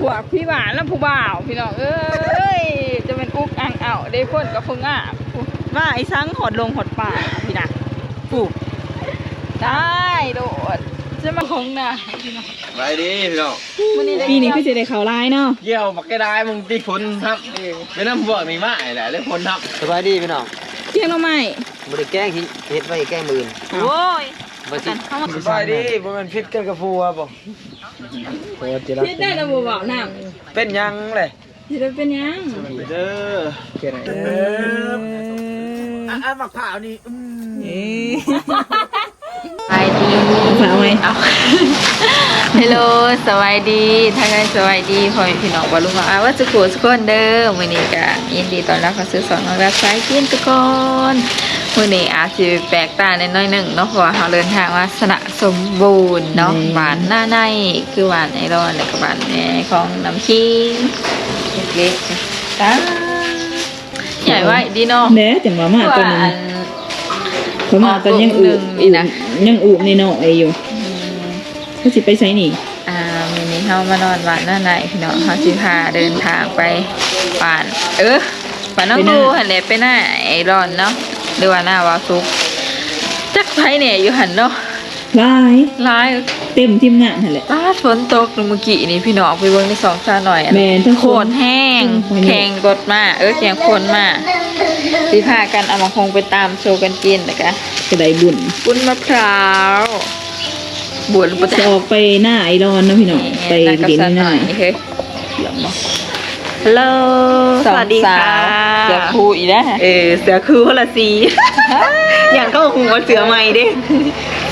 พวกพี่หวานและผู้บ่าวพี่น้องเอ้ยจะเป็นอุกอังเอาได้คนกับพงอะว่าไอ้สังหอดลงหอดป่าพี่นะปุ๊บได้โดดจะมาคงนะพี่น้องไปดิพี่น้องวันนี้ได้ปีนี้คือสิได้เข้าลายเนาะเยี่ยวบักกระไดมึงตีฝนครับเป็นน้ำพวกนี่มาไอ้แหละเล่นฝนครับสบายดีพี่น้องเที่ยงเราไหมบริแกล้งที่เฮ็ดไว้แกล้งมือโอ้ยบ่สิสบายดีบ่แมันพิษกันกับฟัวบ่ โอ้จิรักเที่ยงได้ระบบเบาน้เป็นยังเลยำที่ได้เป็นยังเด้อเฮ็ดให้อะมักผ่าวนี่ไปดีฝากไว้ เอาฮัลโหลสวัสดีทักทายสวัสดีพ่อแม่พี่น้องบอลลุงอาว่าสุขุสุขคนเด้อมื้อนี้ก็ยินดีต้อนรับเข้าสู่สอนของรักสายกินทุกคน มื้อนี้อาจสิแปลกตาในน้อยหนึ่งเนาะเพราะว่าเราเดินทางมาสนะสมบูรณ์เนาะหวานหน้าในคือหวานไอรอนแล้วก็หวานแหน่ของน้ำขิงเล็กๆตาใหญ่ไว้ดีเนาะแหน่จังว่ามาตัวนึงอันเขามาตอนยังอูหนึ่งนี่นะยังอูในน้อยอยู่ก็สิไปใช้นี่อ่ามินี้เฮามานอนบ้านหน้าไหนพี่น้องเฮาสิพาเดินทางไปป่าน เออป่านน้องดูหันแหละไปหน้าไอรอนเนาะ หรือว่าหน้าวาซุกจักไผเนี่ยอยู่หันเนาะลายหลายเต็มทีมงานนั่นแหละป้าดฝนตกเมื่อกี้นี่พี่น้องไปเบิ่งในสองซาหน่อยอะแม่นทั้งโคคนนแห้งอืม แข่งกดมาเออแข่งคนมาสิพากันเอามาคงไปตามโชว์กันกินนะคะจะได้บุญปุ้นมะพร้าวบุญประจะจัออกไปหน้าไอรอนเนาะพี่น้องไปดินหน่อยเฮ้ยเดี๋ยวมา ฮัลโหลสวัสดีค่ะเสือคูอีกแล้วเออเสือคือคนละสีอย่างก็หัวเสือใหม่ดิ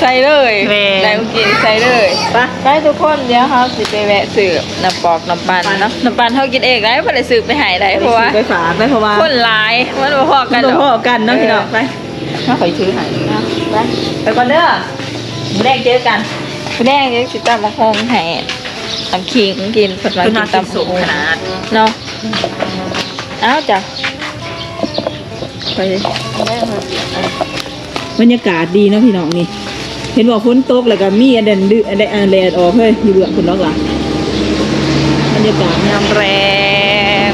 ใส่เลยแม่ได้เมื่อกี้ใส่เลยไปไปทุกคนเดี๋ยวเขาสิไปแวะสืบน้ำปอกน้ำปันเนาะน้ำปันเขากินเองได้เพราะได้สืบไปหายได้เพราะว่าไปฝากไปเพราะว่าคนหลายมันบ่พอกันเราหรพ่ออกกันเนาะพี่น้องไปถ้าคอยซื้อใหายนะไปไปก่อนเด้อมื้อแรกเจอกันไปแรกเดี๋ยวสิตามมาคงให้ ตำขิงกินเพิ่นว่ากินตำสูงขนาดเนาะเอ้าจ้ะไปเลยบรรยากาศดีเนาะพี่น้องนี่ เห็นบอกฝนตกแล้วก็มีอันเดนดืออันเดนอันแดดออกเฮ้ยอยู่เบื้องคุณน้องหล่ะบรรยากาศงามน้ำแรง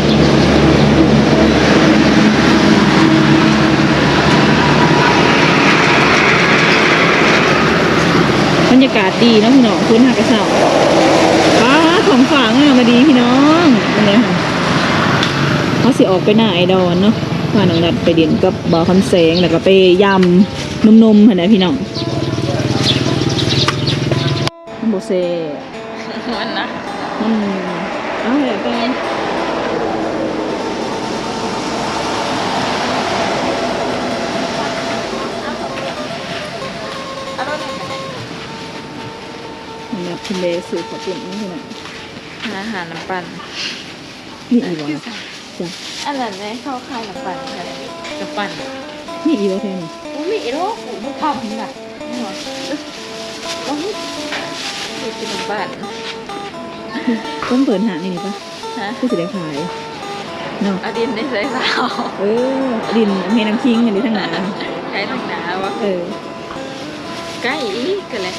บรรยากาศดีเนาะพี่น้องคุณหากระเสาป้าของฝางอะมา ดีพี่น้องเป็นไงค่ะเขาสิออกไปหน้าไอดอนเนาะพาน้องนัดไปเดินกับบ่าวคำแสงแล้วก็ไปยำนมๆเห็นไหมพี่น้องโบเซ่มันนะอืมเอาเดี๋ยวไปเนี่ยทะเลสื่อขอปุ่นนี่คือไหนอาหารน้ำปั่นนี่อีวะจ้ะอันนั้นไหมเข้าค่ายน้ำปั่นค่ะน้ำปั่นนี่อีวะแทนอุ้ยอีโรคหูมันทำน่ะโอ้ยนี่คือน้ำปั่นต้นเปิดหานี่นี่ปะฮะคือสิได้ขายเนาะเอาดินได้ใส่เปล่าเออดินเมน้ำคิงอันนี้ทั้งนั้นใช้ทางหนาวะเออใกล้อีกกันเลย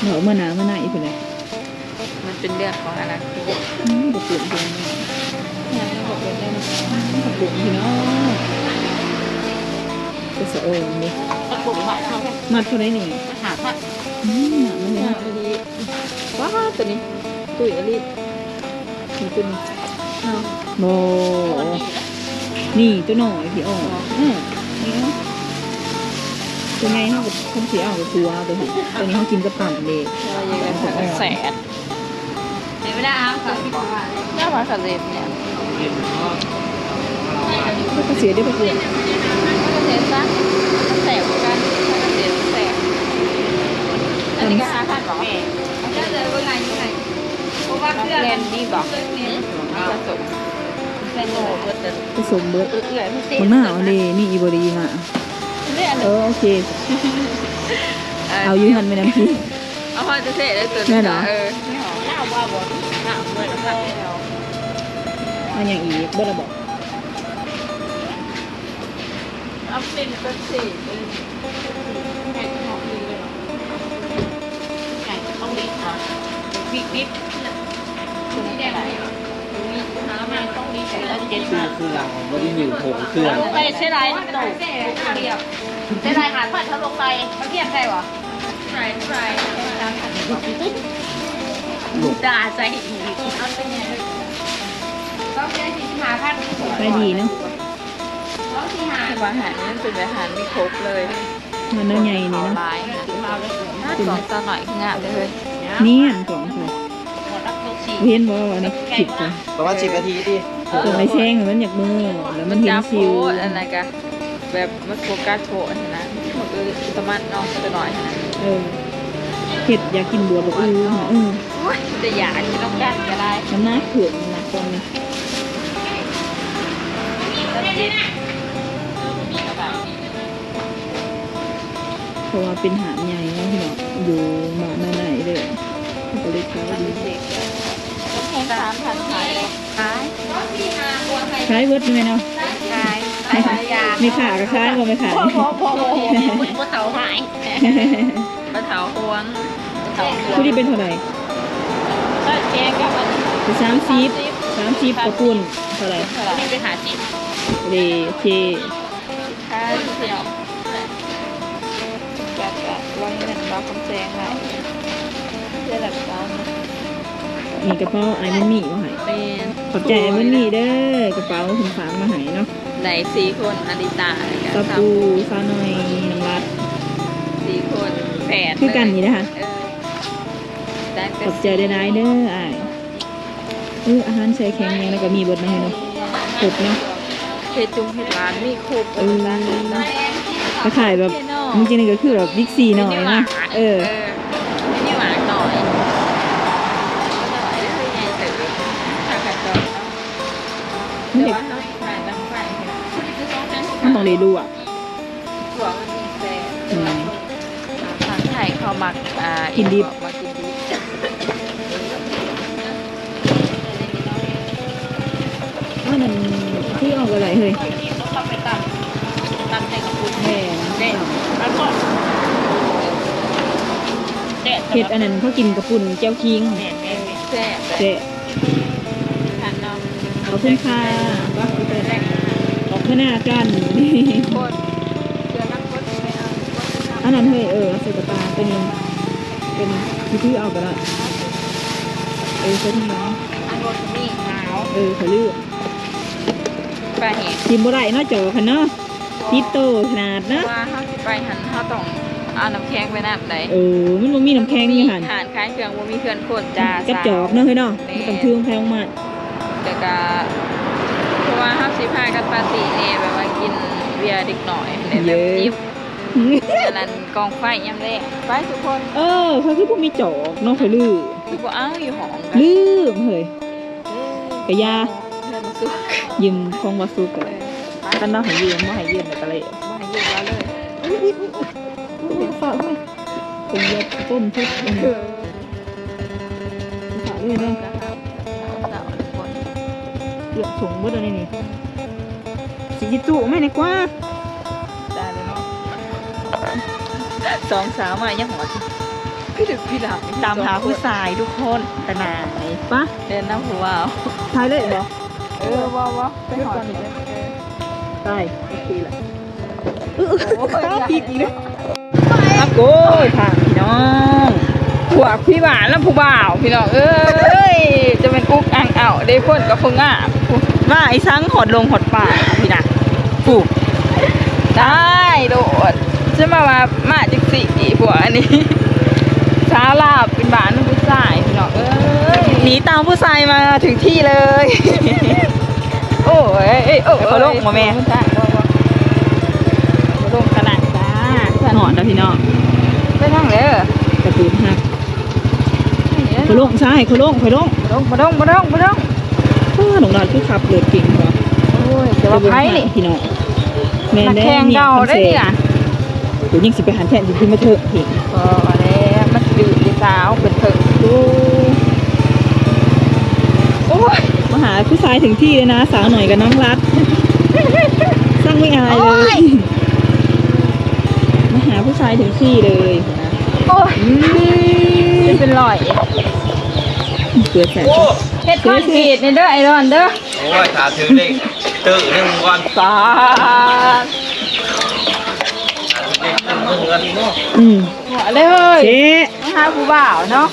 เหนาเมื่อหนาเมื่อหนาอีกคนเลยมัน เป็นเรื่องของอนาคตอืมกระปุกเพียงเนี่ยยังไม่บอกเลยได้ไหมกระปุกพี่น้องกระสะโอนนี่ตะกุกหายเขาไปมัดเท่าไหนี่หาพัดอืมหนาไม่หเลยาว้าตัวนี้ตุ้ยอลิสมีตัวนี้เนาะโมนี่ตัวหน่อยพี่อ๋ออืมนี่ตัวไงเขากับคนสีเอากับตัวตัวนี้ตัวนี้เขากินกับปั่นเด็กเรายังไงผมแสน เดี๋ยวไม่ได้อ้ามค่ะน่ามาขัดเล็บเนี่ยก็เสียด้ไปเพื่อนเล็บซะมันแสบกันขัดเล็บแสบอันนี้ก็หาพันบอกก็เลยว่าไงยังไงเพราะว่าเพื่อนดีบอกผสมเป็นโลเบิร์ดผสมเบิร์ดเอื่อยม่ติดคนหน้าเอาเลยมีอีบรีมาเออโอเค เอายืนหันไปน้ำพี่เอาพอจะเสร็จแล้วตัวแม่เหรอ เออไม่หอมหน้าว่าบอหน้าด้วยนะครับอันอย่างอีกเบิร์ดระบอกเอาเป็นเป็นสี่เป็นไก่หอมดีเลยหรอไก่ต้องรีบค่ะบิ๊กบิ๊กคือคือเราไม่ได้อยู่โถงเครื่องไปใช่ไรหนูเรียบใช่ไรหาผัดเขาลงไปเขาเทียบใครวะใช่ใช่ ด่าใจอีกเอาเป็นไงต้องใช้สี่สิบห้าพันไปดีเนาะต้องสีหาคือาหารนี่มันเป็นอาหารไม่ครบเลยมันเนื้อใหญ่นี่เนาะลายนะน่าสองตาหน่อยคืองามเลยนี่ยสองคนหมดรักทุกสี่เห็นบ่ว่าในคลิปจ้ะประมาณสิบนาทีดิตัวไม่แช่งมันอยากมือแล้วมันเห็นซิวอะไรกันแบบมันโฟกัสโพสนะมันคือตะมันน้องตัวหน่อยนะเออเห็ดอยากกินบัวแบบอื้อ จะอยากกินน้องกันก็ได้น้ำหน้าเขื่อนนะตอนนี้แล้วจิตเพราะว่าเป็นหาดใหญ่เนาะพี่น้องอยู่มาหน้าไหนเลยก็เลยขายดีต้องแข่งสามพันขายขายขายเวิร์ดไหมเนาะขายขายหลายอย่างมีขาก็ขายบ่ไม่ขายโอ้โหโอ้โหผู้เฒ่าหายเถาพวงปลาเถาวงผู้ที่เป็นเท่าไหร่ แข่งกับอันนี้เป็นสามสิบสามสิบกระปุนเท่าไหร่เท่าไหร่นี่ไปหาจิ๊บเลโอเคค่าที่เที่ยวแบบแบบร้อยเงินร้อยคำแจงไรเพื่อแบบตามมีกระเป๋าไอ้มันมีมาให้เป็นขอบใจไอ้มันมีเด้อกระเป๋าถึงฝากมาให้เนาะไหนสี่คนอดิตาอะไรกันตะปูซาหน่อยน้ำรัดสี่คนแปดคือกันนี่นะคะเออได้ ขก็อบใจได้ได้เด้ออ้ายเอออาหารใส่แข็งยังแล้วก็มีเบดมาให้เนาะครบเนาะเพชรจุงเพชรร้านมีครบเออก็ขายแบบจริงๆก็คือแบบบิ๊กซีหน่อยนะเออนี่หวานหน่อยหน่อยได้ไงเสร็จถ้าขัดต่อมันแต่เด็กว่าเขาขายตั้งไฟมันต้องเลยดูอะถั่วมันมีแซ่อืมทางไทยเขามักอ่ากินดิบมากินดิบ ว่ามันที่ออกอะไรเฮ้ยต้องไปตำตำใจกับคุณแม่เด็ดแล้วก็เด็ดเห็ดอันนั้นเขากินกระปุ่นแก้วคิงเด็ดเด็ดแซ่บเจ๊ทานน้องขอบคุณค่ะขอบคุณหน้ากันนี่โคตรเจอนักโคตรไม่เอาโคตรไม่เอาอันนั้นเฮ้ยเออใส่กระตาเป็นเป็นที่ที่เอากระดาษเออใส่ที่น้องอันรถนี่หนาวเออเขาเลือก ไปเห็นกินบ่ได้เนาะจอคันเนาะติดโตขนาดนะว่าเขาสิไปหันเขาต้องเอาน้ำแข็งไปน้ำใดเออมันบ่มีน้ำแข็งอยู่หั่นหานคล้ายเครื่องว่ามีเครื่องคนจ้ากับจอกเนาะเฮ้ยเนาะมันต้อง thương แพงมากเดี๋ยวก็เพราะว่าเขาสิพากันปาร์ตี้เนี่ยแบบว่ากินเบียร์เด็กหน่อยเนี่ยแบบยิบอันนั้นกองไฟยำแรกไปทุกคน เออเขาคือพวกมีจอกเนาะเขาลือคือบ่เอาอยู่ห้องกันลืมเฮ้ยกะยา เพื่อนมาสู้ยืมของบ่สุกเอกันอไปกันเนาะให้ยืมบ่ให้ยืมแล้วก็เลยมาให้ยืมเราเลยฝากไว้เป็นยาต้มทุกอันนี้ฝากเลยเนาะนะครับสาวทุกคนเลือกถุงบ่ได้นี่นี่สิจิจุไม่ในกว่าได้เลยเนาะสองสาวมายังหอดพี่ดึกพี่ดับตามหาผู้ชายทุกคนแต่นายปะเดินน้ำหัวเอาทายเลยบ่ เออว้าวว้าไปหอดเลยตายโอเคแหละเออข้าวพริกอีกเลยครับโก้ยค่ะพี่น้องผัวพี่หวานแล้วผู้บ่าวพี่น้องเอ้ยจะเป็นกุ๊กอ่างเอาได้พ่นกับพงอะมาไอ้สังหอดลงหอดป่าพี่นะผูกได้โดดจะมาว่ามาจิกสิผัวอันนี้สาลาบเป็นบ้านผู้ชายพี่น้องเอ้ย หนีตามผู้ชายมาถึงที่เลย โอ้ยเอ้ยโอ้ยเขาลงมาแม่ใช่ลงมาลงขนาดจ้าหอดนะพี่น้องไปทางเลยกระตูนหักเขาลงใช่เขาลงเขาลงมาลงมาลงมาลงมาลงป้าหนุ่มนอนคือขับรถเก่งกว่าโอ้ยแต่ว่าไพ่นี่พี่น้องแม่นักได้แข่งเก่าได้นี่น่ะเดี๋ยวยิงสิไปหันแทนสิขึ้นมาเถอะพี่พอแล้วมันดื่มดีสาวเป็นเถิงดู ผู้ชายถึงที่เลยนะ สาวหน่อยกับน้องรัดสร้างไม่อายเลยมาหาผู้ชายถึงที่เลยนะโอ้ยอืมเป็นเป็นรอยเกลือใส่โอ้เฮ็ดคอนกรีตนี่เด้อไอรอนเด้อโอ้ยขาถือเด็กตื่นหนึ่งวันสาอืมหัวเลยเฮ้ยเชะมาหาผู้บ่าวเนาะ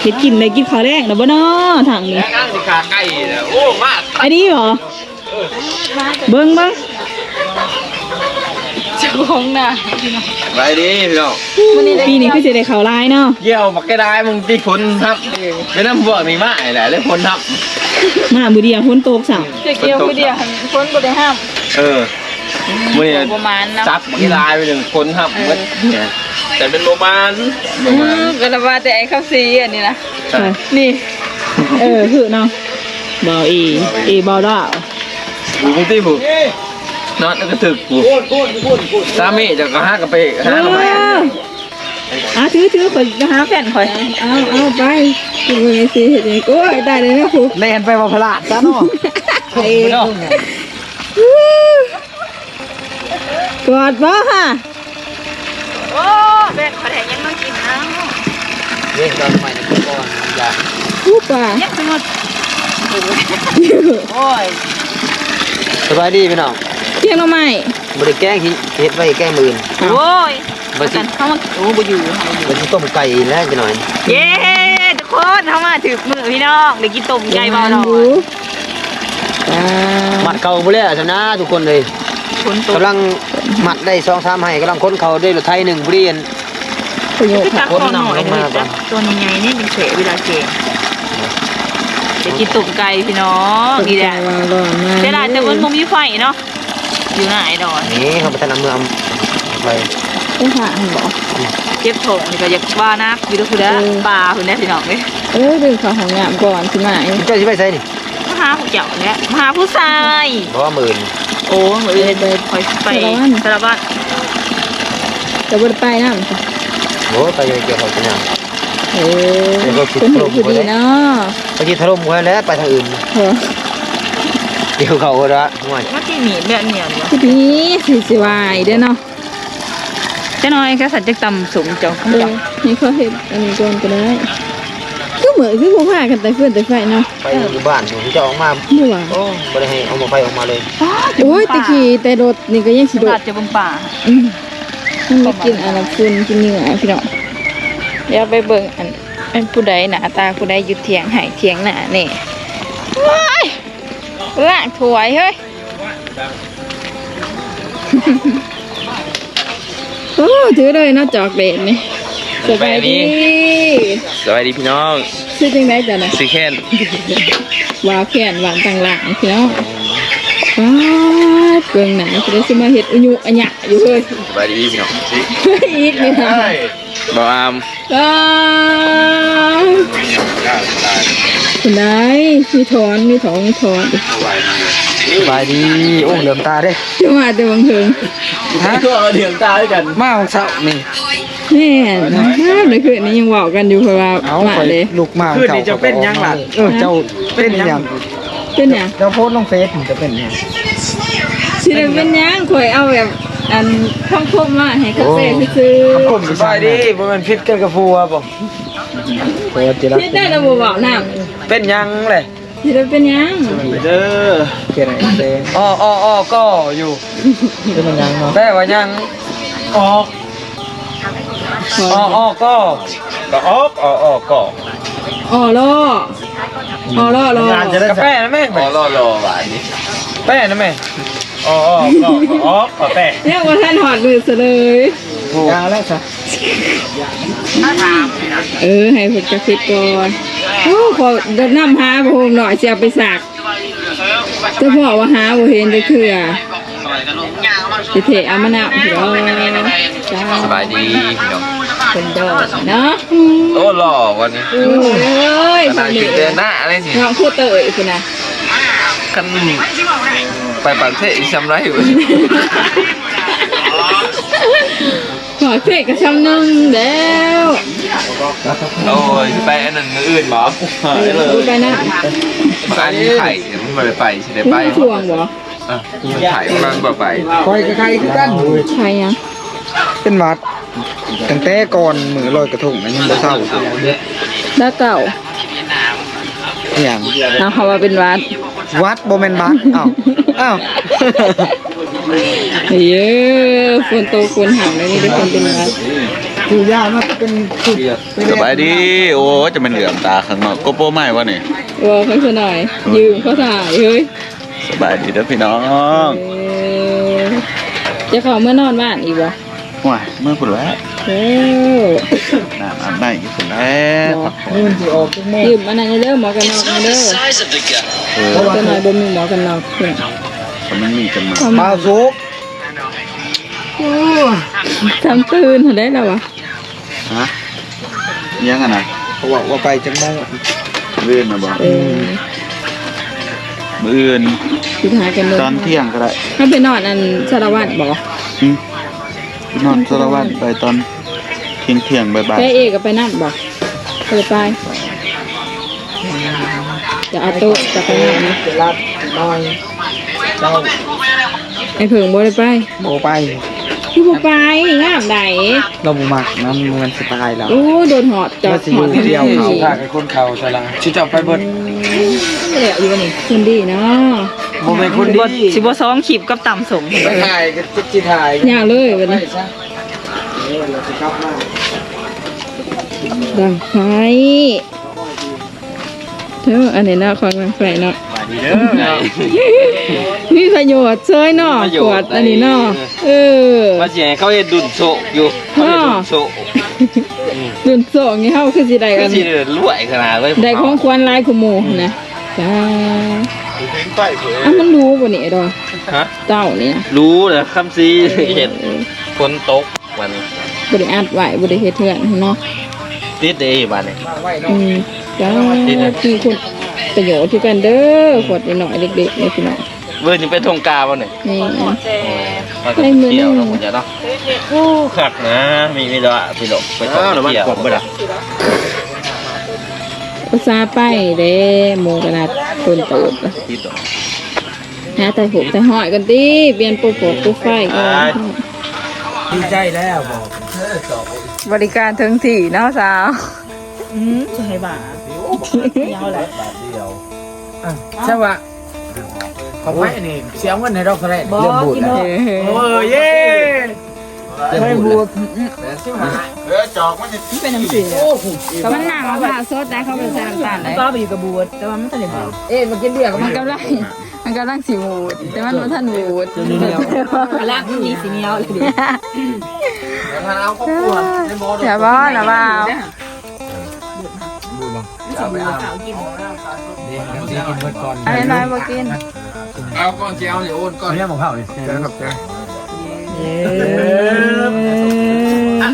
เฮ็ดกินได้กินข้าวแรงแล้วบ่เนาะทางนี้แล้วนั่งสิขาไก่เนี่ยโอ้มากอันนี้เหรอ เบิ่งเบิ่งเจ้าของน่ะไปดีพี่น้องปีนี้คือสิได้ข้าวหลายเนาะ เยี่ยวบักกระไดมึงตีฝนครับเป็นน้ำพวกนี่มาไอ้แหละเลยฝนทับมามื้อเดียวฝนตกสั่งเจ๊เกียวผู้เดียวคนบ่ได้ห้าม เออ มื่อนี้ประมาณนะซับบักกระไดไปหนึ่งฝนทับเบิดเนี่ยแต่เป็นโรมันโรอืมันมก็ละว่าแต่ไอ้ข้าวซีอันนี้นะใช่นี่ เออคือเนาะบ่าวอีอีบ่าวดาวบุกตีบุกนอนแล้วก็ถึกบุกสามีจะก็ห้ากันไปเอห้ากันไปออะถือถือข่อยจะหาแผ่นข่อยเอาเอาไปกินมื้อสิเฮ็ดหยังโอ้ยได้เลยนะครูเล่นไปบ่พลาดซะเนาะไอ้ กอดบ่ค่ะ โอ้แบ่งขอแถยังมากินนะเล่นตอนใหม่ในก่อนอย่าผู้ป่าเนี่ยทั้งหมดโอ้ยสบายดีพี่น้องเที่ยงเราใหม่บ่ได้แกล้งเฮ็ดไว้แกล้งมืออื่นโอ้ยบ่สิกันเข้ามาโอ้บ่อยู่บ่สิต้มไก่แล้วจังหน่อยเย้ทุกคนเข้ามาถึงมือพี่น้องเดี๋ยวกินต้มไก่เบาหน่อยอ่ามัดเก่าบ่แล้วซะนะทุกคนเลยฝนตกกำลัง มัดได้2-3ให้กำลังค้นเขาได้รถไถหนึงบ่ได้อันประโยชน์จัค่ะกตัวหน่อยเลยจักตัวใหญ่ๆนี่เป็นเสเวลาเกงเดี๋ยวกินต้มไก่พี่น้องนี่แหละวางร้อนมาเสียดายแต่มันบ่มีไฟเนาะอยู่หน้าไอ้ดอนนี่เขาไปทานำเมืองไปไปหาหันบอกเจ็บท้องนี่ก็อยากว่านักอยู่ด้วยคือเด้อปลาคุณแน่พี่น้องเอ้ยเออดึงเขาของงามก่อนขึ้นมาไอ้เจ้าสิไปไสนี่มาหาผู้เจ้าเนี่ยมาหาผู้ชายเพราะว่ามื่น โอ้มืออื่นคอยไปสารบัดจะบ่ได้ไปน้ำจ้ะโอ้ไปเกี่ยวเขาจังหยังเออเป็นหูคือดีเนาะไปที่ถล่มไว้แล้วไปทางอื่นเออเกี่ยวเขาก็ได้ห่วยว่าที่หนีแบบเหนียวอยู่คือดีสิสิวายเด้อเนาะจะน้อยแค่สัตว์จักตำสูงจังเออให้เขาเฮ็ดอันนี้ก่อนก็ได้คือเห มือนคือบ่พากันแต่เพื่อนแต่ไฟเนาะไปอยู่บ้านผมจะออกมาบ่ว่าโอ้บ่ได้ให้เอามาไฟออกมาเลยโอ้ยตะกี้แต่รถนี่ก็ยังสิโดอาดจจะบังป่าอืมมันไม่กินอะไรฝุ่นกินเหงื่อพี่น้องเดี๋ยวไปเบิ่งอันอันผู้ใดหน้าตาผู้ใดอยู่เถียงไห้เถียงหน้านี่ว้ายเอื้อถวยเฮ้ยโอ้ถือเลยเนาะจอกเด่นนี่ สบายดีสวัสดีพี่น้องชื่อจังไดจ้ะนะซีเคนวาวแขนหวานต่างหลังพี่น้องว้าดเบิ่งหนาจะได้สิมาเฮ็ดอุยุอัญญะอยู่เฮ้ยสวัสดีพี่น้องอีกนี่นะบอามว้าวคุณได้มีถอนมีถอนมีถอนสบายดีโอ้เหลือมตาเด้จะมาแต่บังเฮิงฮะก็เถียงตาด้วยกันมาของเช้านี่ แม่นะครับในคืนนี้ยังเว้ากันอยู่เพราะว่ามาเลยลูกมาคืนนี้จะเป็นยังล่ะ เออเจ้าเป็นยังเป็นหยังเจ้าโพสต์ลงเฟซมันจะเป็นยังสิได้เป็นหยังข่อยเอาแบบอันท่องพมมาให้กาแฟซื้อผมสบายดีบ่แม่นพิษกันกับฟัวบ่โคตรจิรัคิดได้แล้วบ่เว้าน้เป็นยังเลยำสิได้เป็นหยังเด้อเกิดอะไรเด้อ้ออ้ออ้อก็อยู่เป็นมันยังเนาะแต่ว่ายังออก อ้ออ้อก็ก็ออกอ้ออ้อก็อ๋อล่ออ๋อล่อล่อกาแฟนะแม่รอรอรอหวานนี้แป้นะแม่อ้ออ้อก็ก็ออกก็แป้เนี่ยว่าท่านหอดมือซะเลยยาแล้วซะเออให้เพิ่นกระซิบก่อนโอ้ขอเดินนำหาบ่โฮมหน่อยสิเอาไปสักแต่พ่อว่าหาบ่เห็นจักเทื่อสิเทเอามานำพี่น้องจ้าสบายดีพี่น้อง เป็นดอกเนาะโอ้หล่อวันนี้โอ้ยขนาดคือเดินหน้าอะไรสิน้องคู่เตยคุณนะกันไปปักเทศอีซ้ำไรอยู่ขอเสกกระชำนึงแล้วโอ้ยไปอันนั้นอื่นบอกไปนะอันนี้ไข่มันไม่ได้ไปสิได้ไปช่วงบ่อะไข่มันบ่ไปคอยกับใครคือกันใครยังเป็นหวัด ตั้งแต่ก่อนมือลอยกระทงนั้นยังบ่เศร้าดาเก่าอย่างเอาเขาว่าเป็นวัด วัดโบแมนบักอ้าวอ้าวเยอะฝนโตฝนหางแล้วนี่ได้คนเป็นวัดคือยามันเป็นสุดสบายดี โอ้จะเป็นเหลือมตาข้างนอกโกโปรไม่วะนี่ว่าเขาซะหน่อย ยืมเขาถ่ายเฮ้ยสบายดีเด้อพี่น้องเออจะเขาเมื่อนอนบ้านอีกบ่ ว้ายเมื่อพุ่นแล้วโอ้น้ำอาบได้อีกพุ่นแล้วพักผ่อนนี่มันสิออกจากแม่ยืมอันนั้นเด้อหมอกันนอกเด้อเออจะหน่อยบ่มีหมอกันนอกเพิ่นแต่มันมีกันมาปลาสุกทำตื่นเห็นได้แล้ววะฮะยังไงนะเขาบอกว่าไปจังแม่เลื่อนมาบอกเออมืออื่นสุดท้ายกันเลยตอนเที่ยงก็ได้ถ้าไปนอนอันสารวัตรบอกอืมไป นอนสารวัตรไปตอนเที่ยงเที่ยงๆบ่ายแค่เอกก็ไปนั่นบอกไปไปจะเอาโต๊ะจะไปนั่นนะจะรับน้อยเจ้าไอ้เผิงบ่ได้ไปโบไปคือบ่ไปงามใดเราบุมักน้ำมันสไตล์เราโอ้โดนหอดจอดว่าสิหอดอยู่เดียวเขาถ้ากับคนเขาใช่ละชิจับไปเบิดไม่ได้อยู่นี่คนดีเนาะ โมเมนต์คนดีสิบ่ซ้อมขีบกับต่ำสมไปถ่ายก็จิตถ่ายยาวเลยวันนี้ซะเออเราจะกลับมาดังไฟเธออันนี้เนาะของดังไฟเนาะดีเด้อมีประโยชน์เชยเนาะขวดอันนี้เนาะเออมาเสียเขาเห็นดุนโซะอยู่เขาเห็นดุนโซะรุ่นสองนี่เฮาคือสิได้ก็กันสิรวยขนาดเลยได้ของควรหลายคุหมู่นะจ้า อะมันรู้บ่นี่ไอ้ดอกฮะเจ้านี่นะรู้นะคำซีเห็นฝนตกวันบ่ได้อัดไว้บ่ได้เฮ็ดเทือนเนาะติดเด้บ้านนี่อืมจ้าคือคุณประโยชน์คือกันเด้อขวดน้อยๆเด็กๆนี่พี่น้องเว้ยนี่เป็นทงกาบ่เนี่ยนี่มากับเที่ยวแล้วผมจะเนาะโอ้ขักนะ มีมีดอกพี่ดอกไปท่องเที่ยวบ่ล่ะ ภาษาห์ไปเด้หมู่กันนัดคนเติบละติดดอกหาแต่หกแต่หอยกันติเปลี่ยนปุ๊บปุ๊บปุ๊บไฟก่อนดีใจแล้วบอกบริการถึงที่เนาะสาวใช่ปะของแม่นี่เสียเงินในเราเท่าไหร่เรื่องบูดนะโอ้ยเย่ ไม่บูดเป็นน้ำสีก็มันหนังมะพร้าวสดได้เขาเป็นใส่น้ำตาลได้ก็ไปอยู่กับบูดแต่ว่ามันทันได้บูดเอ๊ะมากินเบียร์มันกำลังมันกำลังสีบูดแต่มันมันทันบูดลากมีสีเหนียวเลยดิเอาครอบครัวในโมดอย่าบ้านะบ้าดีกินเบิดก่อนอะไรน้อยมากินเอาก่อนเจียวเดี๋ยวโอนก่อนเนี่ยหมกเผาดิเจอครับเจ อเย้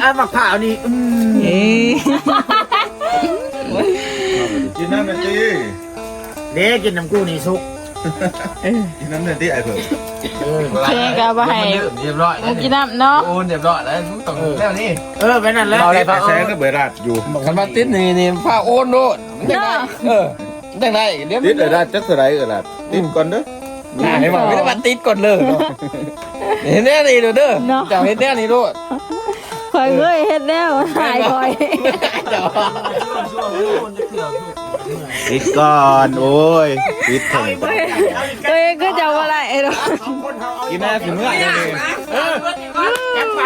อะหมกเผานี่อืมเย้กินน้ำหน่อยสิเด็กกินน้ำกู้นี่สุกกินน้ำหน่อยสิไอ้เพิ่มเพลงก็ไปให้เรียบร้อยมุกินน้ำเนาะโอนเรียบร้อยแล้วต้องแล้วนี่เออไปนั่นแล้วเอาอะไรแต่พาแซงก็เบิดราดอยู่คันมาติดนี่นี่พาโอนโน่นเนาะเออได้ไงเดี๋ยวติดเออราดจักสไลด์เออราดติดก่อนเด้อเห็นบอกไม่ได้มาติดก่อนเลยเห็นแน่นี่ดูเด้อจะเห็นแน่นี่ดูคอยเงยเฮ็ดแล้วหายคอยติดก่อนโอ้ยติดเถอะเอ้ยก็จะว่าอะไรเนาะกินแม่ถึงเมื่อไหร่เนี่ยแจ็คไป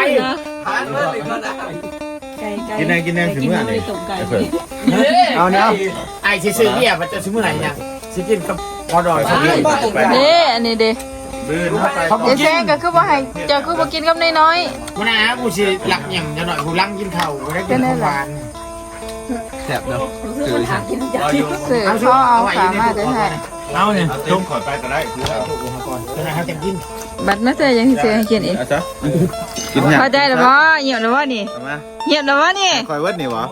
กินแน่กินแน่ถึงเมื่อไหร่ไอ้เพิ่มเอาเนาะไอ้ซื้อเบียร์มันจะซื้อเมื่อไหร่เนี่ยซื้อกินกับ พอดอยเขาเรียกเด้อันนี้เด้บื้นเข้าไปเขาเดี๋ยวแซงก็คือบ่ให้เจ้าคือบ่กินกับน้อยมันนะกูสิหลักอย่างจะหน่อยกูลังกินข้าวกูได้กินของหวานแซ่บเนาะๆสื่อเขาเอาขามาจะให้เอาเนี่ยต้มขอดไปก็ได้คือเอาจะไหนเขาจะกินบัดมาแต่ยังสิซื้อให้กินอีกเอาซะกินเนี่ยเข้าใจแล้วบ่เหี่ยวแล้วบ่นี่เอามาเหี่ยวแล้วบ่นี่คอยเวิร์ดนี่หวะ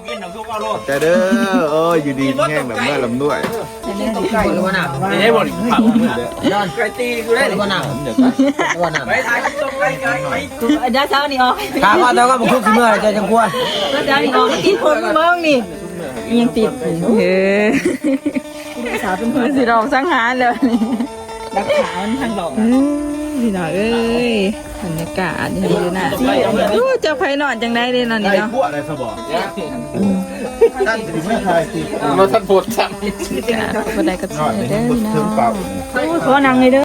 แต่เด้อเอออยู่ดีแห้งแบบเมื่อลำด้วยไหม่ได้บ่นข้าวย้อนไก่ตีกูได้หรือว่าหนังเดี๋ยวว่าหนังเดี๋ยวเช้านี่ออกถามว่าแต่ว่าผมคุกเมื่อจะจังกวนแล้วเช้านี่ออกติดคนเบิ่งนี่ยังติดเฮ้สาวเป็นคนสิดอกสังหารแล้วนี่รักษานทางดอกพี่น้องเอ้ยบรรยากาศนี่นะเจ้าไผนอนจังได๋เด้นอนนี่เนาะ พวกอะไรสบอท่านไม่ทายสิเราท่านโพดซ้ำจ้าขอบคุณได้กับเสียเด้อพี่น้องขอนังเลยเด้อ